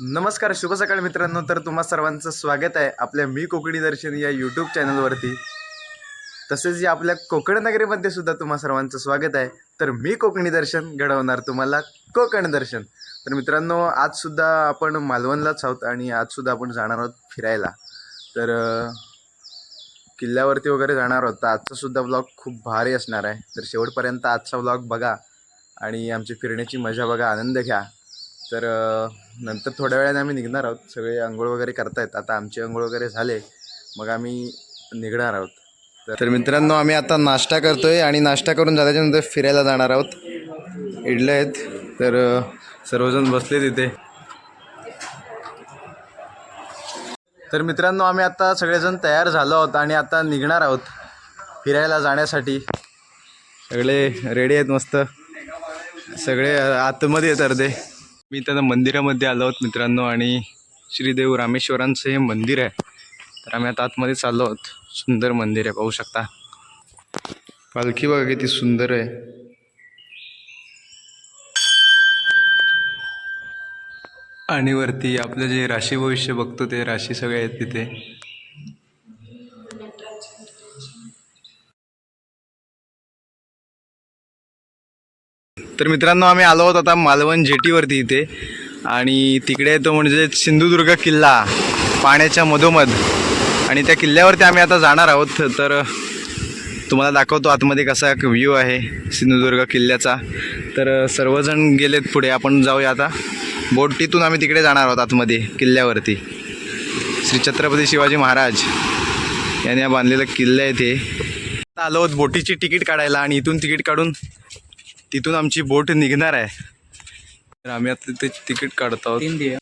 नमस्कार शुभ सकाळ मित्रांनो. तर तुम्हा सर्वांचं स्वागत आहे आपल्या मी कोकणी दर्शन या यूट्यूब चॅनलवरती तसेच या आपल्या कोकण नगरीमध्ये सुद्धा तुम्हा सर्वांचं स्वागत आहे. तर मी कोकणी दर्शन घडवणार तुम्हाला कोकण दर्शन. तर मित्रांनो आजसुद्धा आपण मालवणलाच आहोत आणि आजसुद्धा आपण जाणार आहोत फिरायला. तर किल्ल्यावरती वगैरे जाणार आहोत. तर आजचा सुद्धा ब्लॉग खूप भारी असणार आहे. तर शेवटपर्यंत आजचा ब्लॉग बघा आणि आमची फिरण्याची मजा बघा आनंद घ्या. तर नंतर थोड्या वेळाने आम्ही निघणार आहोत. सगळे आंघोळ वगैरे करतायत. आता आमची आंघोळ वगैरे झाले. मग आम्ही निघणार आहोत. तर- मित्रांनो आम्ही आता नाश्ता करतोय आणि नाश्ता करून झाल्याच्यानंतर फिरायला जाणार आहोत. इडले आहेत. तर सर्वजण बसले तिथे तर मित्रांनो आम्ही आता सगळेजण तयार झालो आहोत आणि आता निघणार आहोत फिरायला जाण्यासाठी. सगळे रेडी आहेत मस्त. सगळे आतमध्ये आहेत अर्धे. मी त्याला मंदिरामध्ये आलो आहोत मित्रांनो आणि श्रीदेव रामेश्वरांचं हे मंदिर आहे. तर आम्ही आता आतमध्ये चाललो आहोत. सुंदर मंदिर आहे पाहू शकता. पालखी बघा किती सुंदर आहे. आणि वरती आपलं जे राशी भविष्य बघतो ते राशी सगळे आहेत तिथे. तर मित्रांनो आम्ही आलो आहोत आता मालवण जेटीवरती इथे. आणि तिकडे तो म्हणजे सिंधुदुर्ग किल्ला पाण्याच्या मधोमध. आणि त्या किल्ल्यावरती आम्ही आता जाणार आहोत. तर तुम्हाला दाखवतो आतमध्ये कसा व्ह्यू आहे सिंधुदुर्ग किल्ल्याचा. तर सर्वजण गेलेत पुढे. आपण जाऊया आता. बोटीतून आम्ही तिकडे जाणार आहोत आतमध्ये किल्ल्यावरती. श्री छत्रपती शिवाजी महाराज यांनी बांधलेलं बांधलेला किल्ला आहे ते. आता आलो आहोत बोटीची तिकीट काढायला आणि इथून तिकीट काढून तिथून आमची बोट निघणार आहे. तर आम्ही आता तिथे तिकीट काढतो आहोत.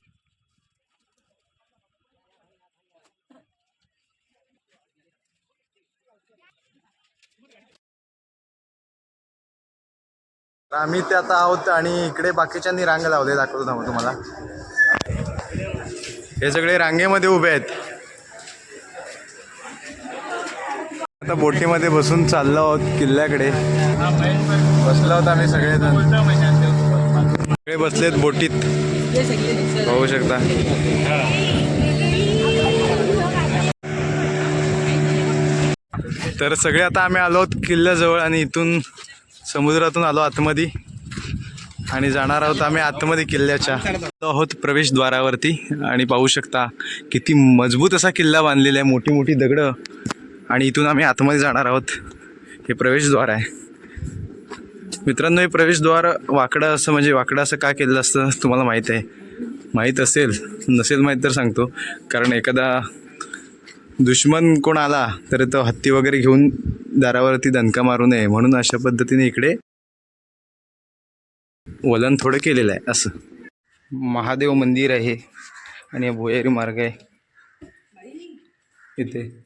आम्ही ते आता आहोत आणि इकडे बाकीच्यांनी रांग लावले दाखवतो थांबा तुम्हाला. हे सगळे रांगेमध्ये उभे आहेत. आता बोटीमध्ये बसून चाललो आहोत किल्ल्याकडे. बसलो आहोत आम्ही सगळेजण. सगळे बसलेत बोटीत. पाहू शकता. तर सगळे आता आम्ही आलो आहोत किल्ल्याजवळ आणि इथून समुद्रातून आलो आतमध्ये. आणि जाणार आहोत आम्ही आतमध्ये किल्ल्याच्या. आहोत प्रवेशद्वारावरती आणि पाहू शकता किती मजबूत असा किल्ला बांधलेला आहे. मोठी मोठी दगडं. आणि इथून आम्ही आतमध्ये जाणार आहोत. हे प्रवेशद्वार आहे. मित्रांनो हे प्रवेशद्वार वाकडं असं म्हणजे वाकडं असं का केलेलं असतं तुम्हाला माहीत आहे. माहीत असेल नसेल माहीत तर सांगतो. कारण एखादा दुश्मन कोण आला तर तो हत्ती वगैरे घेऊन दारावरती दणका मारू नये. म्हणून अशा पद्धतीने इकडे वलन थोडं केलेलं आहे असं. महादेव मंदिर आहे आणि भुयारी मार्ग आहे. इथे.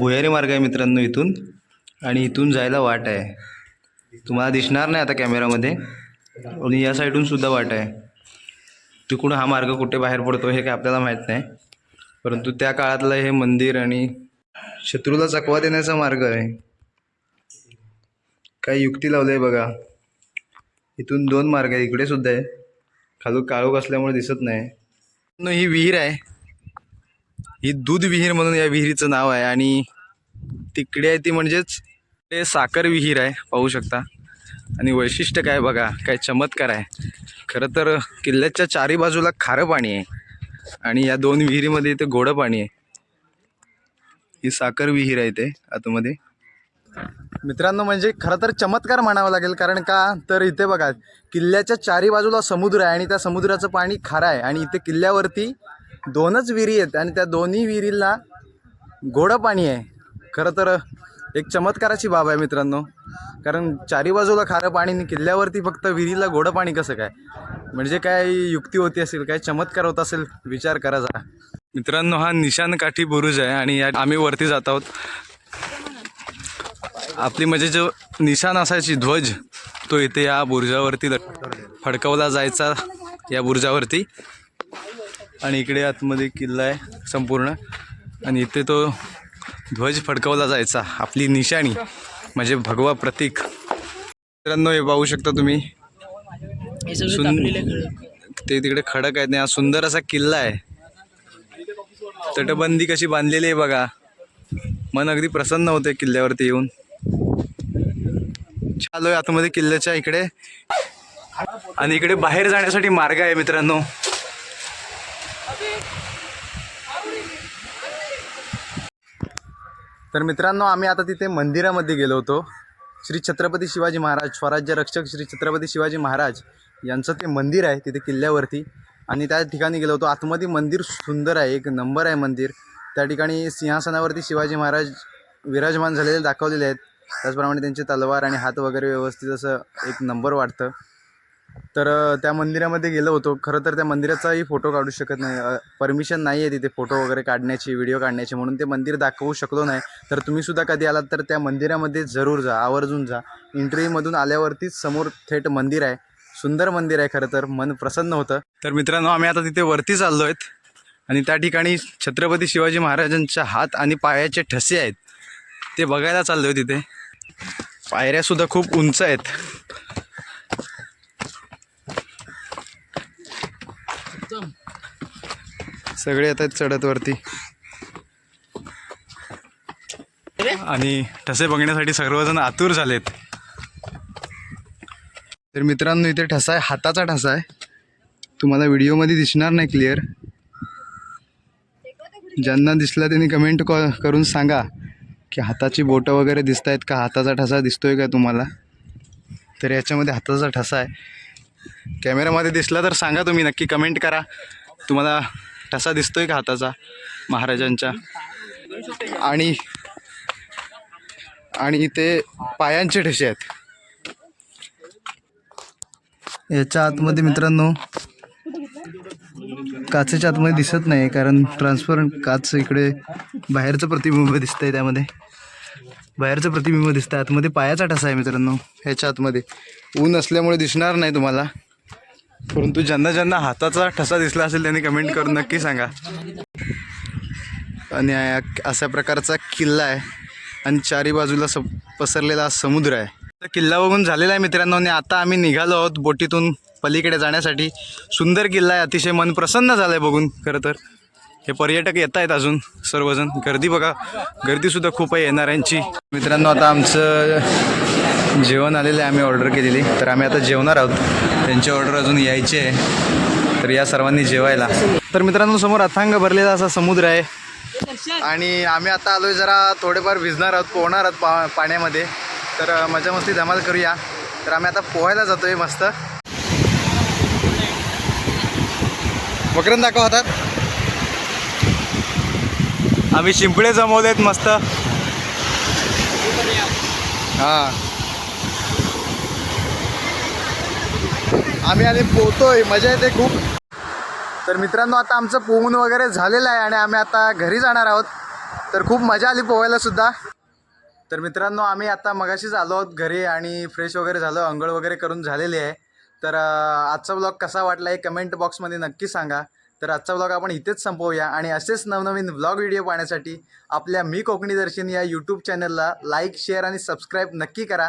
भुयारी मार्ग आहे मित्रांनो इथून. आणि इथून जायला वाट आहे. तुम्हाला दिसणार नाही आता कॅमेरामध्ये. आणि या साईडून सुद्धा वाट आहे. तिकडून हा मार्ग कुठे बाहेर पडतो हे काय आपल्याला माहीत नाही. परंतु त्या काळातलं हे मंदिर आणि शत्रूला चकवा देण्याचा मार्ग आहे. काय युक्ती लावलं आहे बघा. इथून दोन मार्ग आहे. इकडे सुद्धा आहे. खालू काळोख असल्यामुळे दिसत नाही. ही विहीर आहे. ही दूध विहीर म्हणून या विहिरीचं नाव आहे आणि तिकडे आहे ती म्हणजेच ते साखर विहीर आहे पाहू शकता. आणि वैशिष्ट्य काय बघा काय चमत्कार आहे. खरं तर किल्ल्याच्या चारी बाजूला खारं पाणी आहे आणि या दोन विहिरीमध्ये इथे गोडं पाणी आहे. ही साखर विहीर आहे ते आतमध्ये. मित्रांनो म्हणजे खरं तर चमत्कार म्हणावा लागेल कारण का? तर इथे बघा किल्ल्याच्या चारी बाजूला समुद्र आहे आणि त्या समुद्राचं पाणी खारं आहे आणि इथे किल्ल्यावरती दोनच विहिरी आहेत आणि त्या दोन्ही विहिरीला गोडं पाणी आहे. खरं तर एक चमत्काराची बाब आहे मित्रांनो. कारण चारी बाजूला खारं पाणी आणि किल्ल्यावरती फक्त विहिरीला गोडं पाणी कसं काय? म्हणजे काय युक्ती होती असेल काय चमत्कार होत असेल विचार करा जरा. मित्रांनो हा निशान काठी बुरुज आहे आणि या आम्ही वरती जात आहोत. आपली म्हणजे जो निशाण असायची ध्वज तो इथे या बुरुजावरती फडकवला जायचा या बुरुजावरती. आणि इकडे आतमध्ये किल्ला आहे संपूर्ण. आणि इथे तो ध्वज फडकवला जायचा आपली निशाणी म्हणजे भगवा प्रतीक. मित्रांनो हे पाहू शकता तुम्ही. आहे. ते तिकडे खडक आहेत हा सुंदर असा किल्ला आहे. तटबंदी कशी बांधलेली आहे बघा. मन अगदी प्रसन्न होते किल्ल्यावरती येऊन. आलोय आतमध्ये किल्ल्याच्या इकडे. आणि इकडे बाहेर जाण्यासाठी मार्ग आहे मित्रांनो. तर मित्रांनो आम्ही आता तिथे मंदिरामध्ये गेलो होतो. श्री छत्रपती शिवाजी महाराज स्वराज्य रक्षक श्री छत्रपती शिवाजी महाराज यांचं ते मंदिर आहे तिथे किल्ल्यावरती. आणि त्या ठिकाणी गेलो होतो. आतमध्ये मंदिर सुंदर आहे एक नंबर आहे मंदिर. त्या ठिकाणी सिंहासनावरती शिवाजी महाराज विराजमान झालेले दाखवलेले आहेत. त्याचप्रमाणे त्यांचे तलवार आणि हात वगैरे व्यवस्थित असं एक नंबर वाटतं. तर त्या मंदिरामध्ये गेलो होतो. खरं तर त्या मंदिराचाही फोटो काढू शकत नाही. परमिशन नाही आहे तिथे फोटो वगैरे काढण्याची व्हिडिओ काढण्याची. म्हणून ते मंदिर दाखवू शकलो नाही. तर तुम्हीसुद्धा कधी आलात तर त्या मंदिरामध्ये जरूर जा. आवर्जून जा. इंटरव्ह्यूमधून आल्यावरतीच समोर थेट मंदिर आहे. सुंदर मंदिर आहे खरं तर. मन प्रसन्न होतं. तर मित्रांनो आम्ही आता तिथे वरती चाललो आहेत आणि त्या ठिकाणी छत्रपती शिवाजी महाराजांच्या हात आणि पायाचे ठसे आहेत. ते बघायला चाललो आहे तिथे पायऱ्यासुद्धा खूप उंच आहेत. सगळे येत आहेत चढत वरती आणि ठसे बघण्यासाठी सर्वजण आतुर झालेत. तर मित्रांनो इथे ठसा आहे हाताचा ठसा आहे. तुम्हाला व्हिडिओमध्ये दिसणार नाही क्लिअर. ज्यांना दिसला त्यांनी कमेंट करून सांगा की हाताची बोटं वगैरे दिसत आहेत का हाताचा ठसा दिसतोय का तुम्हाला? तर याच्यामध्ये हाताचा ठसा आहे. कॅमेरामध्ये दिसला तर सांगा तुम्ही नक्की कमेंट करा. तुम्हाला ठसा दिसतोय का हाताचा महाराजांच्या? आणि आणि इथे पायांचे ठसे आहेत. याच्या आतमध्ये मित्रांनो काचेच्या आतमध्ये दिसत नाही कारण ट्रान्सपरंट काच इकडे बाहेरचं प्रतिबिंब दिसतंय त्यामध्ये. बाहेरचं प्रतिबिंब दिसतं आतमध्ये पायाचा ठसा आहे मित्रांनो ह्याच्या आतमध्ये. ऊन असल्यामुळे दिसणार नाही तुम्हाला. परंतु ज्यांना ज्यांना हाताचा ठसा दिसला असेल त्यांनी कमेंट करून नक्की सांगा. आणि अशा प्रकारचा किल्ला आहे आणि चारी बाजूला स पसरलेला समुद्र आहे. किल्ला बघून झालेला आहे मित्रांनो आणि आता आम्ही निघालो आहोत बोटीतून पलीकडे जाण्यासाठी. सुंदर किल्ला आहे अतिशय मन प्रसन्न झालं आहे बघून खरं तर. हे पर्यटक येत आहेत अजून सर्वजण. गर्दी बघा. गर्दीसुद्धा खूप आहे येणाऱ्यांची. मित्रांनो आता आमचं जेवण आलेलं आहे आम्ही ऑर्डर केलेली. तर आम्ही आता जेवणार आहोत. त्यांची ऑर्डर अजून यायची आहे. तर या सर्वांनी जेवायला. तर मित्रांनो समोर अथांग भरलेला असा समुद्र आहे. आणि आम्ही आता आलोय जरा थोडेफार भिजणार आहोत पोहणार आहोत पा पाण्यामध्ये. तर मजा मस्ती धमाल करूया. तर आम्ही आता पोहायला जातोय मस्त. मकरंद दाखव हातात. आम्ही शिंपळे आहेत मस्त. हां. आम्ही आधी पोहतोय मजा येते खूप. तर मित्रांनो आता आमचं पोहून वगैरे झालेलं आहे आणि आम्ही आता घरी जाणार आहोत. तर खूप मजा आली पोहायला सुद्धा. तर मित्रांनो आम्ही आता मगाशीच आलो आहोत घरी आणि फ्रेश वगैरे झालो आंघोळ वगैरे करून झालेली आहे. तर आजचा ब्लॉग कसा वाटला हे कमेंट बॉक्समध्ये नक्की सांगा. तर आजचा ब्लॉग आपण इथेच संपवूया आणि असेच नवनवीन ब्लॉग व्हिडिओ पाहण्यासाठी आपल्या मी कोकणी दर्शन या यूट्यूब चॅनलला लाईक शेअर आणि सबस्क्राईब नक्की करा.